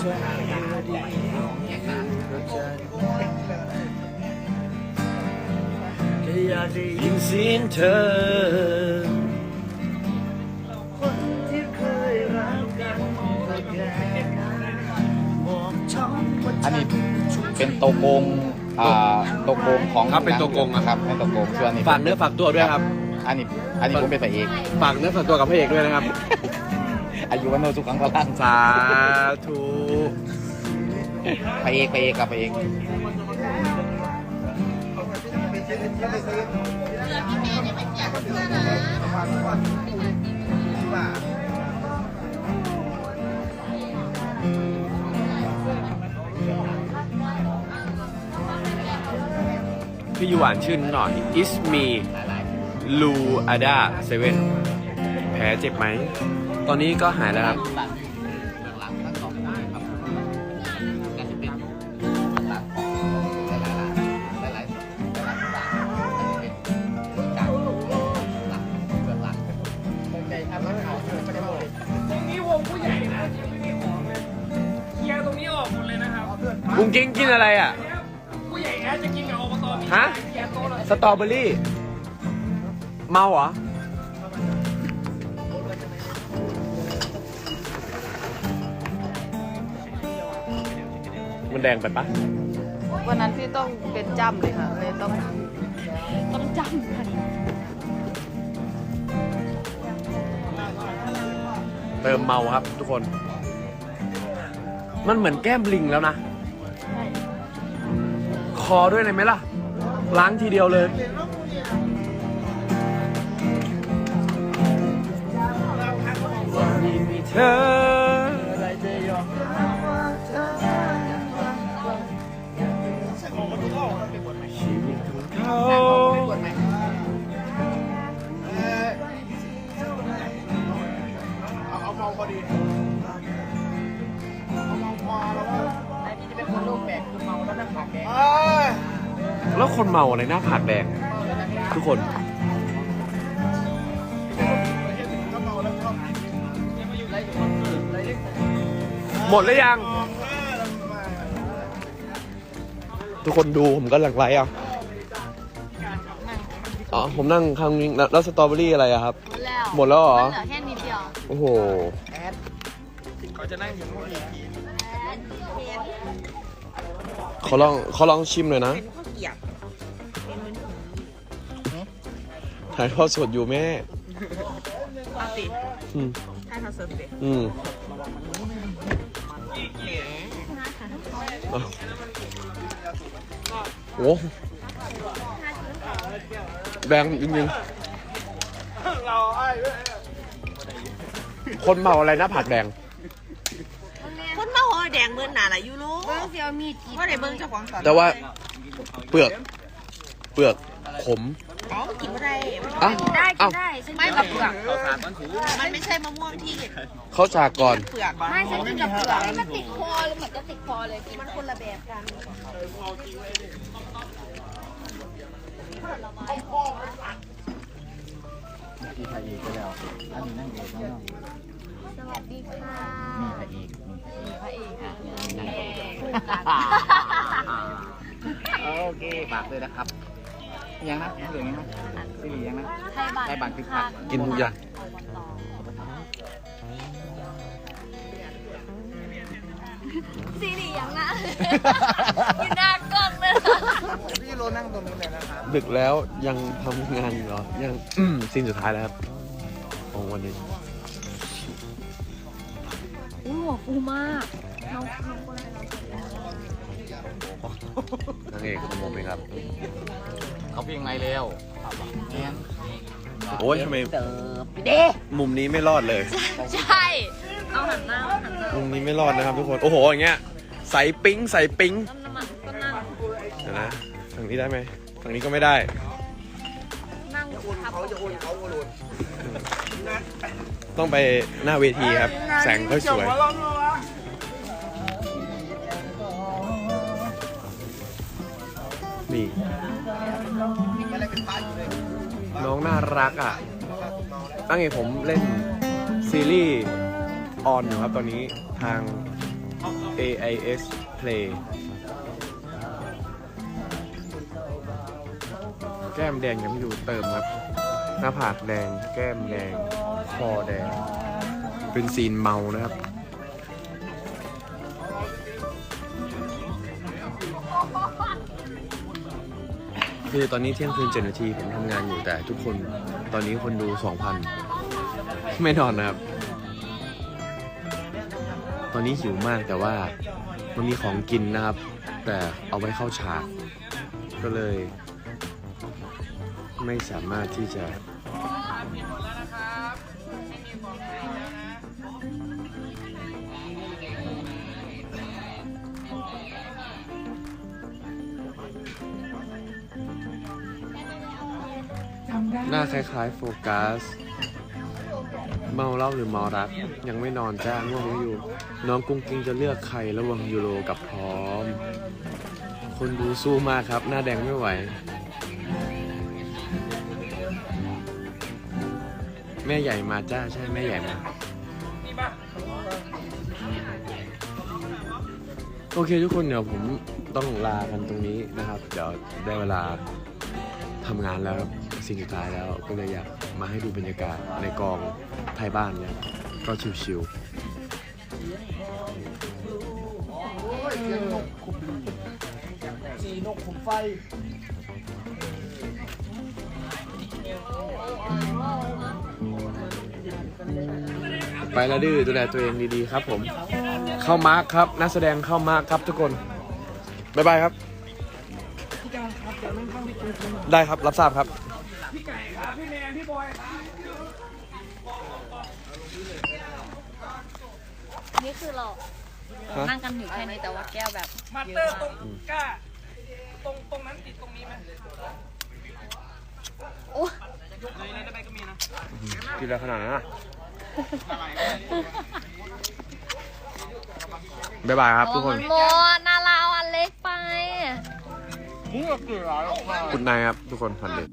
แค่อยากได้ยินเสียงเธอ คนที่เคยรักกันก็แค่บอกช้ำว่าอันนี้เป็นตัวโกงอ่าตัวโกงของครับเป็นตัวโกงอะ ครับเป็นตัวโกงส่วนนี้ฝากเนื้อฝากตัวด้วยครับ อันนี้อันนี้ผมเป็นพระเอก ฝากเนื้อฝากตัวกับพระเอกด้วยนะครับ อายุวันโนสุขังพลังสาธุพระเอกพระเอกกับพระเอกพี่ยูหวานชื่นหน่อย is me lu ada seven แผลเจ็บไหม ตอนนี้ก็หายแล้วครับหลังทั้งสองด้านครับก็จะเป็นอยู่หลังของหลายๆหลายๆหลายๆหลายๆก็จะเป็นจากหลังเบื้องหลังผมใจทำให้เขาไม่ได้บอกเลยตรงนี้วงผู้ใหญ่นะยังไม่มีของเลยเคลียร์ตรงนี้ออกหมดเลยนะครับกุ้งกิ้งกินอะไรอะ ผู้ใหญ่แอดจะกินกับอบตมีฮะ เคลียร์โต๊ะเลย สตรอเบอรี่ เมาเหรอ มันแดงไปปะวันนั้นพี่ต้องเป็นจ้ำเลยค่ะเลยต้องต้องจ้ำค่ะเติมเมาครับทุกคน มันเหมือนแก้มลิงแล้วนะ คอด้วยเลยไหมล่ะ ล้างทีเดียวเลยมีเธอ ตขอาเอาเมาพอดีเอาเมาพอแล้วว่าไอ้นี่จะเป็นคนโรคแบกคือเมาแล้วหน้าผากแดงแล้วคนเมาอะไรหน้าผากแดง ทุกคนหมดแล้วยังทุกคนดูผมก็หลังไลฟ์อะ อ๋อผมนั่งข้างนี้แล้วแล้วสตรอเบอรี่อะไรอะครับแล้วหมดแล้วเหรอเหลือแค่นิดเดียวโอ้โห เขาจะนั่งอยู่ตรงนี้เขาลองเขาลองชิมหน่อยนะถ่ายทอดสดอยู่แม่ปาติอืม ให้เขาเสิร์ฟเด็กอืมเอาโอ้ แบงจริงเราไอ้ๆคนเมาอะไรหน้าผากแดง คนมาหัวแดงเบิ่นหนาละยูรู้เบิ่งเสียวมีดว่าได้เบิ่งเจ้าของสอนแต่ว่าเปลือก เปลือกขมอ๋อกินบ่ได้อะเอ้าไม่แบบเปลือกมันไม่ใช่มะม่วงที่เขาฉากก่อน เปลือกไม่ฉันกินกับเปลือกมันติดคอเลยเหมือนจะติดคอเลยกินมันคนละแบบกัน ที่พระเอกก็แล้วอันนี้นั่งเอกน้องสวัสดีค่ะๆนี่พระเอกมีพระเอกอะโอเคฝากเลยนะครับยังนะเหลือยังนะสิริยังนะไทยบัตรไทยบัตรคือผักกินทุกอย่างซีรียังนะ รนั่งตรงนี้เลยนะครับดึกแล้วยังทำงานอยู่เหรอ ยังอืมซีนสุดท้ายแล้วครับของวันนี้ อู้หัวฟูมากน้องนางเอกของผมเองครับ เขาเพลงไรแล้วแอนโอ้ยทำไมเติบเด้มุมนี้ไม่รอดเลย ใช่ เอาหันหน้าหันหน้ามุมนี้ไม่รอดนะครับทุกคน โอ้โห อย่างเงี้ย ใส่ปิ๊งใส่ปิ๊งต้นน้ำมันก็นั่ง เดี๋ยวนะฝั่ งนี้ได้ไหมฝั่งนี้ก็ไม่ได้ นั่งทับเขาจะโอนเขาต้องไปหน้าเวทีครับ แสงค่อยสวย นี่ น้องน่ารักอะ ตั้งไงผมเล่นซีรีส์ออนอยู่ครับตอนนี้ทาง AIS Play แก้มแดงยังไม่ดูเติมครับ หน้าผากแดง แก้มแดง คอแดง เป็นซีนเมานะครับ คือตอนนี้เที่ยงคืนเจ็ดนาทีผมทำงานอยู่แต่ทุกคนตอนนี้คนดูสองพันไม่นอนนะครับ ตอนนี้หิวมากแต่ว่ามันมีของกินนะครับ แต่เอาไว้เข้าฉากก็เลย ไม่สามารถที่จะหน้าคล้ายๆโฟกัส เมาเหล้าหรือเมารัก ยังไม่นอนจ้าง่วงไม่อยู่ น้องกุ้งกิ้งจะเลือกใครระหว่างยูโรกับพร้อม คนดูสู้มากครับ หน้าแดงไม่ไหว แม่ใหญ่มาจ้าใช่แม่ใหญ่มานี่ปะโอเคทุกคนเดี๋ยวผมต้องลากันตรงนี้นะครับ เดี๋ยวได้เวลาทำงานแล้วครับสิ่งสุดท้ายแล้วก็เลยอยากมาให้ดูบรรยากาศในกองไทยบ้านเนี่ยก็ชิวๆสีนกขุมไฟ ไปแล้วดื้อดูแลตัวเองดีๆครับ ผม เข้ามาร์คครับ นักแสดงเข้ามาร์คครับทุกคนบ๊ายบายครับ ได้ครับรับทราบครับพี่ไก่ครับพี่แมนพี่บอยครับนี่คือเราฮะนั่งกันอยู่แค่นี้แต่ว่าแก้วแบบมาสเตอร์ตรงกล้าตรงตรงนั้นติดตรงนี้ไหมโอ้ยกเลยได้ไปก็มีนะกินอะไรขนาดนั้นอะ บ๊ายบายครับทุกคนโมนาลาอันเล็กไปกุดไนครับทุกคนพันเด็